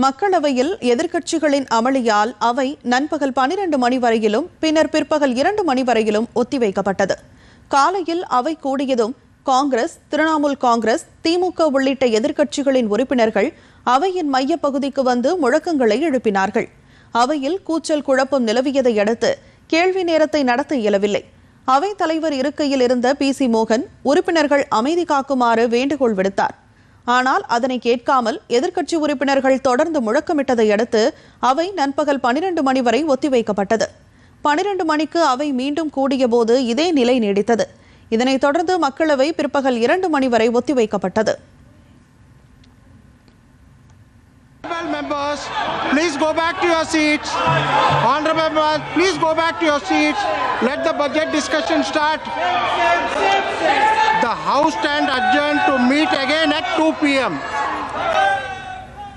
மக்களவையில் எதிர்க்கட்சிகளின் அமளியால் அவை நண்பகல் பனிரெண்டு மணி வரையிலும் பின்னர் பிற்பகல் இரண்டு மணி வரையிலும் ஒத்திவைக்கப்பட்டது. காலையில் அவை கூடியதும் காங்கிரஸ் திரிணாமுல் காங்கிரஸ் திமுக உள்ளிட்ட எதிர்க்கட்சிகளின் உறுப்பினர்கள் அவையின் மையப் பகுதிக்கு வந்து முழக்கங்களை எழுப்பினார்கள். அவையில் கூச்சல் குழப்பம் நிலவியதை அடுத்து கேள்வி நேரத்தை நடத்த இயலவில்லை. அவைத் தலைவர் இருக்கையில் இருந்த பி. சி. மோகன் உறுப்பினர்கள் அமைதி காக்குமாறு வேண்டுகோள் விடுத்தார். ஆனால் அதனை கேட்காமல் எதிர்க்கட்சி உறுப்பினர்கள் தொடர்ந்து முழக்கமிட்டதை அடுத்து அவை நண்பகல் பனிரெண்டு மணி வரை ஒத்திவைக்கப்பட்டது பனிரெண்டு மணிக்கு அவை மீண்டும் கூடியபோது இதே நிலை நீடித்தது இதனைத் தொடர்ந்து மக்களவை பிற்பகல் இரண்டு மணி வரை ஒத்திவைக்கப்பட்டது members, please go back to your seats. Honorable members, please go back to your seats. Let the budget discussion start. The House stand adjourned to meet again. 2 p.m.